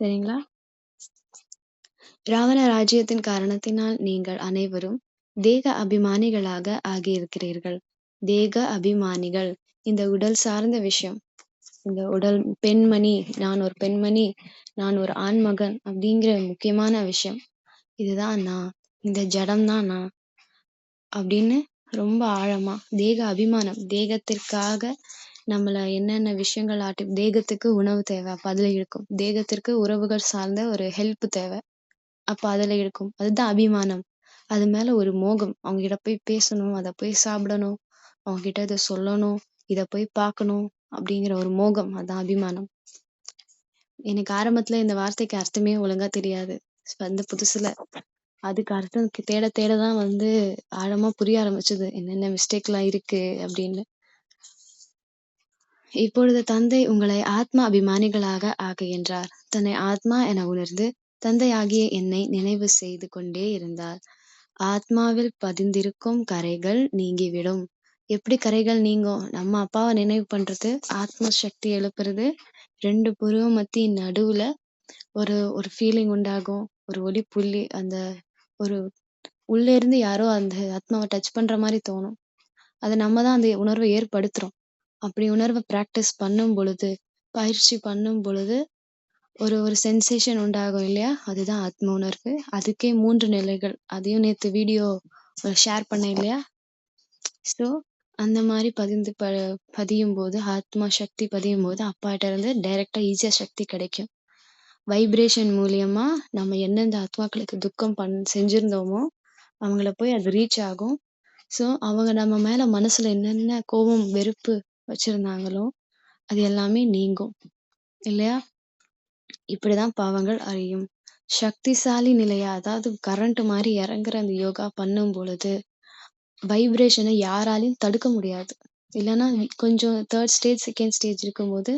சரிங்களா? ராவண ராஜ்யத்தின் காரணத்தினால் நீங்கள் அனைவரும் தேக அபிமானிகளாக ஆகியிருக்கிறீர்கள். தேக அபிமானிகள் இந்த உடல் சார்ந்த விஷயம். இந்த உடல் பெண்மணி, நான் ஒரு பெண்மணி, நான் ஒரு ஆண்மகன் அப்படிங்கிற முக்கியமான விஷயம். இதுதான் நான். இந்த ஜடம் தான் நான். அப்படின்னு ரொம்ப ஆழமா தேக அபிமானம் தேகத்திற்காக நம்மள என்னென்ன விஷயங்கள் ஆட்டி தேகத்துக்கு உணவு தேவை அப்ப அதுல இருக்கும். தேகத்திற்கு உறவுகள் சார்ந்த ஒரு ஹெல்ப் தேவை அப்ப அதுல இருக்கும். அதுதான் அபிமானம். அது மேல ஒரு மோகம். அவங்க கிட்ட போய் பேசணும் அதை போய் சாப்பிடணும் அவங்க கிட்ட இதை சொல்லணும் இத போய் பார்க்கணும் அப்படிங்கிற ஒரு மோகம். அதான் அபிமானம். எனக்கு ஆரம்பத்துல இந்த வார்த்தைக்கு அர்த்தமே ஒழுங்கா தெரியாது. அந்த புதுசுல. அதுக்கு அர்த்தம் தேட தேடதான் வந்து ஆழமா புரிய ஆரம்பிச்சது. என்னென்ன மிஸ்டேக் எல்லாம் இருக்கு அப்படின்னு. இப்பொழுது தந்தை உங்களை ஆத்மா அபிமானிகளாக ஆக்குகின்றார். தன்னை ஆத்மா என உணர்ந்து தந்தையாகிய என்னை நினைவு செய்து கொண்டே இருந்தார். ஆத்மாவில் பதிந்திருக்கும் கரைகள் நீங்கிவிடும். எப்படி கரைகள் நீங்கும்? நம்ம அப்பாவை நினைவு பண்றது ஆத்ம சக்தி எழுப்புறது. ரெண்டு புருவ மத்திய நடுவுல ஒரு ஒரு ஃபீலிங் உண்டாகும். ஒரு ஒளி புள்ளி அந்த ஒரு உள்ளே இருந்து யாரோ அந்த ஆத்மாவை டச் பண்ற மாதிரி தோணும். அதை நம்ம தான் அந்த உணர்வை ஏற்படுத்துறோம். அப்படி உணர்வை ப்ராக்டிஸ் பண்ணும் பொழுது பயிற்சி பண்ணும் பொழுது ஒரு ஒரு சென்சேஷன் உண்டாகும் இல்லையா? அதுதான் ஆத்ம உணர்வு. அதுக்கே மூன்று நிலைகள். அதையும் நேற்று வீடியோ ஷேர் பண்ணேன் இல்லையா? ஸோ அந்த மாதிரி பதிந்து ப பதியும் போது ஆத்மா சக்தி பதியும் போது அப்பாட்ட இருந்து டைரக்டா ஈஸியா சக்தி கிடைக்கும். வைப்ரேஷன் மூலியமா நம்ம எந்தெந்த ஆத்மாக்களுக்கு துக்கம் பண் செஞ்சிருந்தோமோ அவங்கள போய் அது ரீச் ஆகும். ஸோ அவங்க நம்ம மேல மனசுல என்னென்ன கோபம் வெறுப்பு வச்சிருந்தாங்களோ அது எல்லாமே நீங்கும். இல்லையா? இப்படிதான் பாவங்கள் அழியும். சக்திசாலி நிலையா அதாவது கரண்ட் மாதிரி இறங்குற அந்த யோகா பண்ணும் பொழுது வைப்ரேஷனை யாராலையும் தடுக்க முடியாது. இல்லைன்னா கொஞ்சம் தேர்ட் ஸ்டேஜ் செகண்ட் ஸ்டேஜ் இருக்கும்போது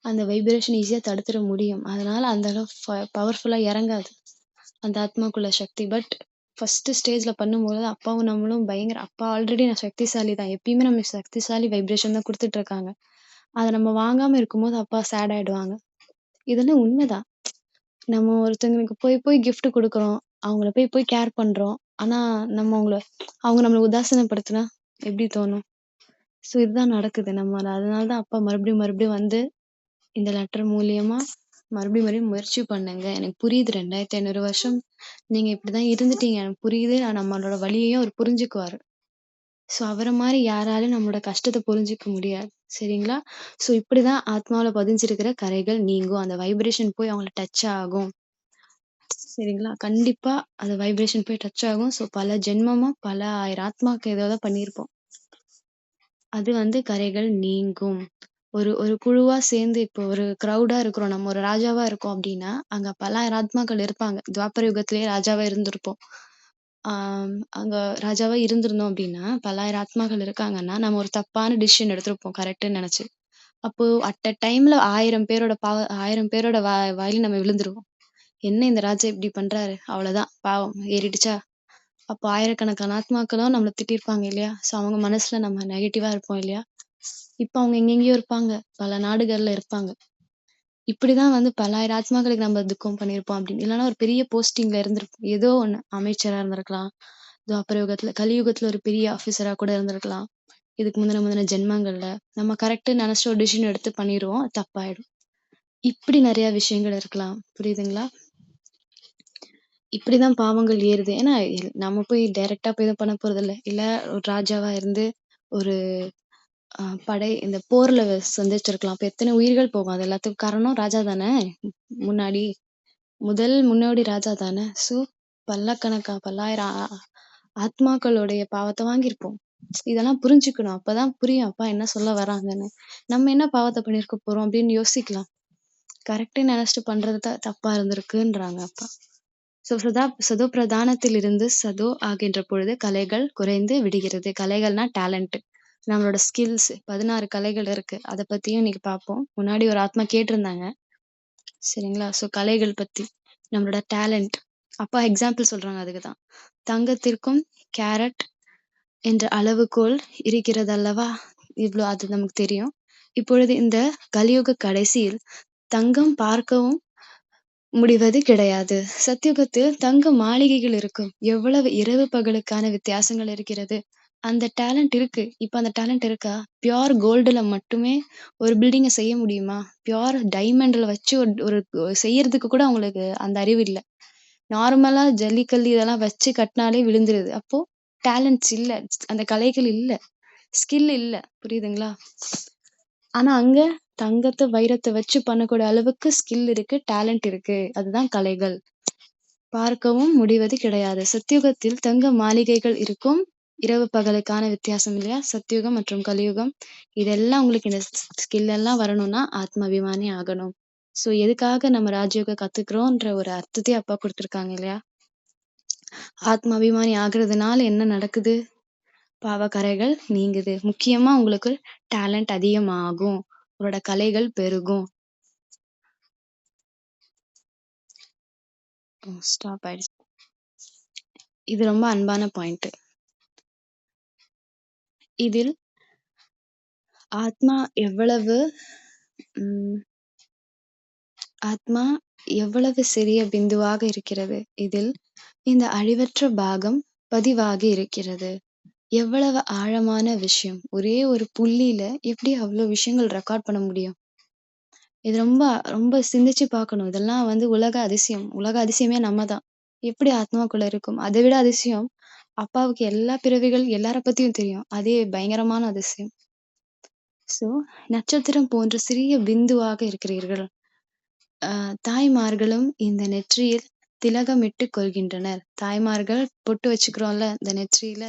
அந்த வைப்ரேஷன் ஈஸியாக தடுத்துட முடியும். அதனால அந்த அளவு பவர்ஃபுல்லாக இறங்காது. அந்த ஆத்மாக்குள்ள சக்தி. பட் ஃபர்ஸ்ட் ஸ்டேஜ்ல பண்ணும்போது அப்பாவும் நம்மளும் பயங்கர அப்பா ஆல்ரெடி நான் சக்திசாலி தான் எப்பயுமே நம்ம சக்திசாலி வைப்ரேஷன் தான் கொடுத்துட்டு இருக்காங்க அதை நம்ம வாங்காம இருக்கும்போது அப்பா சேட் ஆயிடுவாங்க. இதெல்லாம் உண்மைதான். நம்ம ஒருத்தவங்களுக்கு போய் போய் gift கொடுக்குறோம். அவங்கள போய் போய் கேர் பண்றோம். ஆனா நம்ம அவங்கள அவங்க நம்மளை உதாசீனப்படுத்தினா எப்படி தோணும்? ஸோ இதுதான் நடக்குது. நம்ம அதனாலதான் அப்பா மறுபடியும் மறுபடியும் வந்து இந்த லெட்டர் மூலியமா மறுபடியும் மறுபடியும் முயற்சி பண்ணுங்க. எனக்கு புரியுது ரெண்டாயிரத்தி ஐநூறு வருஷம் நீங்க இப்படிதான் இருந்துட்டீங்க. எனக்கு புரியுது. ஆனா நம்மளோட வழியையும் அவர் புரிஞ்சுக்குவாரு. சோ அவரை மாதிரி யாராலும் நம்மளோட கஷ்டத்தை புரிஞ்சுக்க முடியாது. சரிங்களா? சோ இப்படிதான் ஆத்மாவுல பதிஞ்சிருக்கிற கரைகள் நீங்கும். அந்த வைப்ரேஷன் போய் அவங்கள டச் ஆகும். சரிங்களா? கண்டிப்பா அந்த வைப்ரேஷன் போய் டச் ஆகும். சோ பல ஜென்மமா பல ஆயிரம் ஆத்மாக்கு ஏதோ பண்ணியிருப்போம். அது வந்து கரைகள் நீங்கும். ஒரு ஒரு குழுவா சேர்ந்து இப்போ ஒரு க்ரௌடா இருக்கிறோம். நம்ம ஒரு ராஜாவா இருக்கோம் அப்படின்னா அங்க பல ஆத்மாக்கள் இருப்பாங்க. துவாபர யுகத்திலேயே ராஜாவா இருந்திருப்போம். ஆஹ் அங்க ராஜாவா இருந்திருந்தோம் அப்படின்னா பல்லாயிரம் ஆத்மாக்கள் இருக்காங்கன்னா நம்ம ஒரு தப்பான டிசிஷன் எடுத்திருப்போம். கரெக்ட்னு நினைச்சு. அப்போ அட் அ டைம்ல ஆயிரம் பேரோட பாவ ஆயிரம் பேரோட வா வாயில நம்ம விழுந்துருவோம். என்ன இந்த ராஜா இப்படி பண்றாரு? அவ்வளவுதான். பாவம் ஏறிடுச்சா? அப்போ ஆயிரக்கணக்கான ஆத்மாக்களும் நம்மளை திட்டிருப்பாங்க இல்லையா? ஸோ அவங்க மனசுல நம்ம நெகட்டிவா இருப்போம் இல்லையா? இப்ப அவங்க எங்கெங்கேயோ இருப்பாங்க. பல நாடுகள்ல இருப்பாங்க. இப்படிதான் வந்து பல்லாயிரம் ஆத்மாக்களுக்கு நம்ம துக்கம் பண்ணியிருப்போம் அப்படின்னு. இல்லைன்னா ஒரு பெரிய போஸ்டிங்ல இருந்திருப்போம். ஏதோ ஒண்ணு. அமைச்சரா இருந்திருக்கலாம். துவாபரயுகத்துல கலியுகத்துல ஒரு பெரிய ஆபீசரா கூட இருந்திருக்கலாம். இதுக்கு முந்தின முந்தின ஜென்மங்கள்ல நம்ம கரெக்ட் நினைச்ச ஒரு டிசிஷன் எடுத்து பண்ணிடுவோம் தப்பாயிடும். இப்படி நிறைய விஷயங்கள் இருக்கலாம். புரியுதுங்களா? இப்படிதான் பாவங்கள் ஏறுது. ஏன்னா நம்ம போய் டைரக்டா போய் எதுவும் பண்ண போறது இல்ல இல்ல ஒரு ராஜாவா இருந்து ஒரு ஆஹ் படை இந்த போர்ல சந்திச்சிருக்கலாம். அப்ப எத்தனை உயிர்கள் போகும்? அது எல்லாத்துக்கும் காரணம் ராஜா தானே? முன்னாடி முதல் முன்னோடி ராஜா தானே? சோ பல்லக்கணக்கா பல்லாயிரம் ஆ- ஆத்மாக்களுடைய பாவத்தை வாங்கியிருப்போம். இதெல்லாம் புரிஞ்சுக்கணும். அப்பதான் புரியும். அப்பா என்ன சொல்ல வராங்கன்னு. நம்ம என்ன பாவத்தை பண்ணிருக்க போறோம் அப்படின்னு யோசிக்கலாம். கரெக்டா நினைச்சிட்டு பண்றது தான் தப்பா இருந்திருக்குன்றாங்க அப்பா. சோ சதா சதோ பிரதானத்தில் இருந்து சதோ ஆகின்ற பொழுது கலைகள் குறைந்து விடுகிறது. கலைகள்னா டேலண்ட் நம்மளோட ஸ்கில்ஸ் பதினாறு கலைகள் இருக்கு. அதை பத்தியும் இன்னைக்கு பார்ப்போம் முன்னாடி ஒரு ஆத்மா கேட்டிருந்தாங்க. சரிங்களா? ஸோ கலைகள் பத்தி. நம்மளோட டேலண்ட் அப்பா எக்ஸாம்பிள் சொல்றாங்க அதுக்குதான். தங்கத்திற்கும் கேரட் என்ற அளவுகோல் இருக்கிறது அல்லவா இவ்வளோ அது நமக்கு தெரியும். இப்பொழுது இந்த கலியுக கடைசியில் தங்கம் பார்க்கவும் முடிவது கிடையாது. சத்தியுகத்தில் தங்க மாளிகைகள் இருக்கும். எவ்வளவு இரவு பகலுக்கான வித்தியாசங்கள் இருக்கிறது. அந்த டேலண்ட் இருக்கு. இப்ப அந்த டேலண்ட் இருக்கா? பியூர் கோல்டுல மட்டுமே ஒரு பில்டிங்க செய்ய முடியுமா? பியூர் டைமண்ட்ல வச்சு ஒரு ஒரு செய்யறதுக்கு கூட அவங்களுக்கு அந்த அறிவு இல்ல. நார்மலா ஜல்லிக்கல்லு இதெல்லாம் வச்சு கட்டினாலே விழுந்துருது. அப்போ டேலண்ட்ஸ் இல்ல. அந்த கலைகள் இல்ல. ஸ்கில் இல்ல. புரியுதுங்களா? ஆனா அங்க தங்கத்த, வைரத்த வச்சு பண்ணக்கூடிய அளவுக்கு ஸ்கில் இருக்கு, டேலண்ட் இருக்கு. அதுதான் கலைகள். பார்க்கவும் முடிவது கிடையாது. சத்தியுகத்தில் தங்க மாளிகைகள் இருக்கும். இரவு பகலுக்கான வித்தியாசம் இல்லையா? சத்தியுகம் மற்றும் கலியுகம். இதெல்லாம் உங்களுக்கு இந்த ஸ்கில் எல்லாம் வரணும்னா ஆத்மாபிமானி ஆகணும். ஸோ எதுக்காக நம்ம ராஜயோக கத்துக்கிறோம்ன்ற ஒரு அர்த்தத்தை அப்பா கொடுத்துருக்காங்க இல்லையா? ஆத்மாபிமானி ஆகுறதுனால என்ன நடக்குது? பாவக்கரைகள் நீங்குது. முக்கியமா உங்களுக்கு டேலண்ட் அதிகமாகும். உங்களோட கலைகள் பெருகும். ஸ்டாப் ஆயிடுச்சு. இது ரொம்ப அன்பான பாயிண்ட். இதில் ஆத்மா எவ்வளவு உம் ஆத்மா எவ்வளவு சிறிய பிந்துவாக இருக்கிறது. இதில் இந்த அழிவற்ற பாகம் பதிவாகி இருக்கிறது. எவ்வளவு ஆழமான விஷயம். ஒரே ஒரு புள்ளியில எப்படி அவ்வளவு விஷயங்கள் ரெக்கார்ட் பண்ண முடியும்? இது ரொம்ப ரொம்ப சிந்திச்சு பார்க்கணும். இதெல்லாம் வந்து உலக அதிசயம். உலக அதிசயமே நம்ம தான். எப்படி ஆத்மாக்குள்ள இருக்கும்? அதை விட அதிசயம் அப்பாவுக்கு எல்லா பிறவிகள் எல்லார பத்தியும் தெரியும். அதே பயங்கரமான அதிசயம். சோ நட்சத்திரம் போன்ற சிறிய பிந்துவாக இருக்கிறீர்கள். ஆஹ் தாய்மார்களும் இந்த நெற்றியில் திலகமிட்டு கொள்கின்றனர். தாய்மார்கள் பொட்டு வச்சுக்கிறோம்ல இந்த நெற்றியில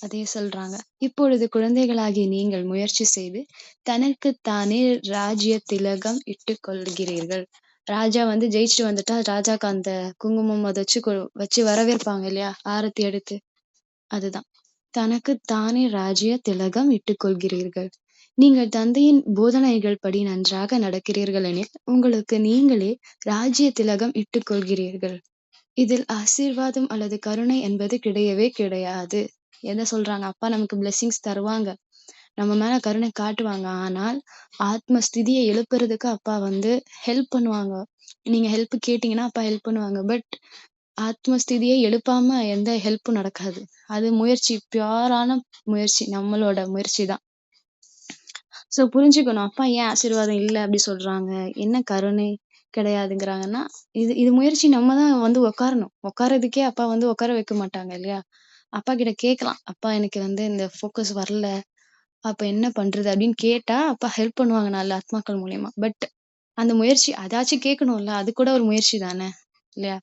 அதே சொல்றாங்க. இப்பொழுது குழந்தைகளாகிய நீங்கள் முயற்சி செய்து தனக்கு தானே ராஜ்ய திலகம் இட்டுக் கொள்கிறீர்கள். ராஜா வந்து ஜெயிச்சுட்டு வந்துட்டா ராஜாக்கு அந்த குங்குமம் அதை வச்சு கொ- வச்சு வரவேற்பாங்க இல்லையா? ஆரத்தி எடுத்து அதுதான். தனக்குத்தானே ராஜ்ய திலகம் இட்டுக் கொள்கிறீர்கள். நீங்கள் தந்தையின் போதனைகள் படி நன்றாக நடக்கிறீர்கள் எனில் உங்களுக்கு நீங்களே ராஜ்ய திலகம் இட்டுக் கொள்கிறீர்கள். இதில் ஆசீர்வாதம் அல்லது கருணை என்பது கிடையவே கிடையாது. என்ன சொல்றாங்க? அப்பா நமக்கு blessings தருவாங்க. நம்ம மேல கருணை காட்டுவாங்க. ஆனால் ஆத்ம ஸ்திதியை எழுப்புறதுக்கு அப்பா வந்து ஹெல்ப் பண்ணுவாங்க. நீங்க ஹெல்ப் கேட்டீங்கன்னா அப்பா ஹெல்ப் பண்ணுவாங்க. பட் ஆத்ம ஸ்திதியை எழுப்பாம எந்த ஹெல்ப்பும் நடக்காது. அது முயற்சி பியூரான முயற்சி நம்மளோட முயற்சி தான். சோ புரிஞ்சுக்கணும். அப்பா ஏன் ஆசீர்வாதம் இல்ல அப்படி சொல்றாங்க? என்ன கருணை கிடையாதுங்கிறாங்கன்னா, இது இது முயற்சி நம்ம தான் வந்து உட்காரணும். உட்காரதுக்கே அப்பா வந்து உட்கார வைக்க மாட்டாங்க இல்லையா? அப்பா கிட்ட கேட்கலாம். அப்பா எனக்கு வந்து இந்த ஃபோக்கஸ் வரல. அப்ப என்ன பண்றது? அப்படின்னு கேட்டா அப்பா ஹெல்ப் பண்ணுவாங்க நல்ல ஆத்மாக்கள் மூலியமா. பட் அந்த முயற்சி அதாச்சும் கேட்கணும்ல. அது கூட ஒரு முயற்சி தானே இல்லையா?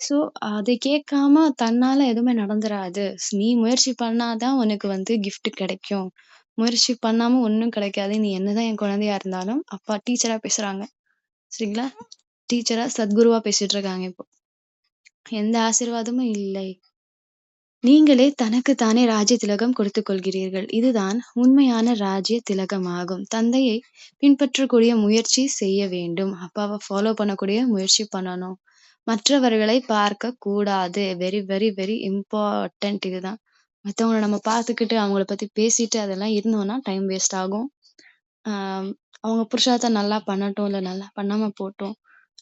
சோ அதை கேட்காம தன்னால எதுவுமே நடந்துராது. நீ முயற்சி பண்ணாதான் உனக்கு வந்து கிஃப்ட் கிடைக்கும். முயற்சி பண்ணாம ஒண்ணும் கிடைக்காது. நீ என்னதான் என் குழந்தையா இருந்தாலும் அப்பா டீச்சரா பேசுறாங்க. சரிங்களா? டீச்சரா சத்குருவா பேசிட்டு இருக்காங்க இப்போ. எந்த ஆசீர்வாதமும் இல்லை. நீங்களே தனக்குத் தானே ராஜ்ய திலகம் கொடுத்துக் கொள்கிறீர்கள். இதுதான் உண்மையான ராஜ்ய திலகமாகும். தந்தையை பின்பற்றக்கூடிய முயற்சி செய்ய வேண்டும். அப்பாவை ஃபாலோ பண்ணக்கூடிய முயற்சி பண்ணணும். மற்றவர்களை பார்க்க கூடாது. வெரி வெரி வெரி இம்பார்ட்டன்ட் இதுதான். மத்தவங்கள நம்ம பார்த்துக்கிட்டு அவங்கள பத்தி பேசிட்டு அதெல்லாம் இருந்தோம்னா டைம் வேஸ்ட் ஆகும். ஆஹ் அவங்க புருஷார்த்தம் நல்லா பண்ணட்டும் இல்ல நல்லா பண்ணாம போட்டும்.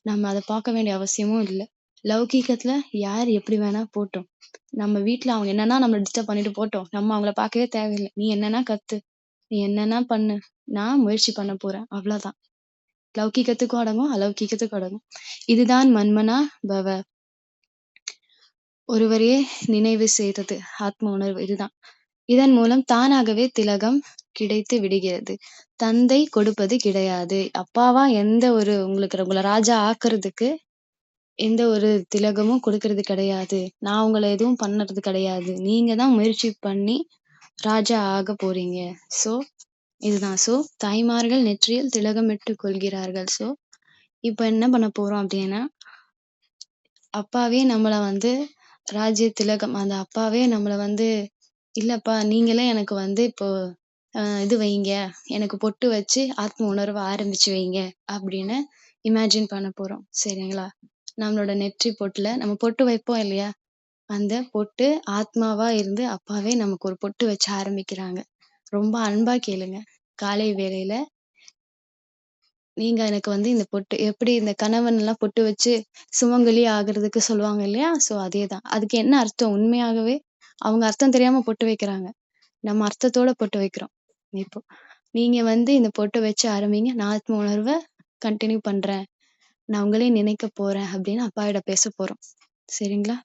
நம்ம அதை பார்க்க வேண்டிய அவசியமும் இல்ல. லௌகீகத்துல யார் எப்படி வேணா போட்டோம் நம்ம வீட்ல அவங்க என்னன்னா நம்மளை டிஸ்டர்ப் பண்ணிட்டு போட்டோம் நம்ம அவங்கள பார்க்கவே தேவையில்ல. நீ என்னன்னா கத்து. நீ என்னன்னா பண்ணு. நான் முயற்சி பண்ண போறேன். அவ்வளவுதான். லௌகீகத்துக்கும் அடங்கும், அலௌகீகத்துக்கும் அடங்கும். இதுதான் மன்மனா பவ. ஒருவரையே நினைவு செய்தது. ஆத்ம உணர்வு இதுதான். இதன் மூலம் தானாகவே திலகம் கிடைத்து விடுகிறது. தந்தை கொடுப்பது கிடையாது. அப்பாவா எந்த ஒரு உங்களுக்கு உங்களை ராஜா ஆக்குறதுக்கு எந்த ஒரு திலகமும் கொடுக்கறது கிடையாது. நான் உங்களை எதுவும் பண்ணறது கிடையாது. நீங்க தான் முயற்சி பண்ணி ராஜா ஆக போறீங்க. சோ இதுதான். ஸோ தாய்மார்கள் நெற்றியில் திலகமிட்டு கொள்கிறார்கள். ஸோ இப்போ என்ன பண்ண போறோம் அப்படின்னா அப்பாவே நம்மளை வந்து ராஜ்ய திலகம் அந்த அப்பாவே நம்மளை வந்து இல்லப்பா நீங்களே எனக்கு வந்து இப்போ இது வைங்க. எனக்கு பொட்டு வச்சு ஆத்ம உணர்வை ஆரம்பிச்சு வைங்க. அப்படின்னு இமேஜின் பண்ண போறோம். சரிங்களா? நம்மளோட நெற்றி பொட்டுல நம்ம பொட்டு வைப்போம் இல்லையா? அந்த பொட்டு ஆத்மாவா இருந்து அப்பாவே நமக்கு ஒரு பொட்டு வச்சு ஆரம்பிக்கிறாங்க. ரொம்ப அன்பா கேளுங்க. காலை வேளையில நீங்க எனக்கு வந்து இந்த பொட்டு எப்படி இந்த கணவன் எல்லாம் பொட்டு வச்சு சுமங்கலி ஆகுறதுக்கு சொல்லுவாங்க இல்லையா? சோ அதேதான். அதுக்கு என்ன அர்த்தம்? உண்மையாகவே அவங்க அர்த்தம் தெரியாம பொட்டு வைக்கிறாங்க. நம்ம அர்த்தத்தோட பொட்டு வைக்கிறோம். இப்போ நீங்க வந்து இந்த பொட்டு வச்சு ஆரம்பிங்க நான் ஆத்ம உணர்வை கண்டினியூ பண்றேன். நான் உங்களையும் நினைக்க போறேன் அப்படின்னு அப்பாவிட பேச போறோம். சரிங்களா?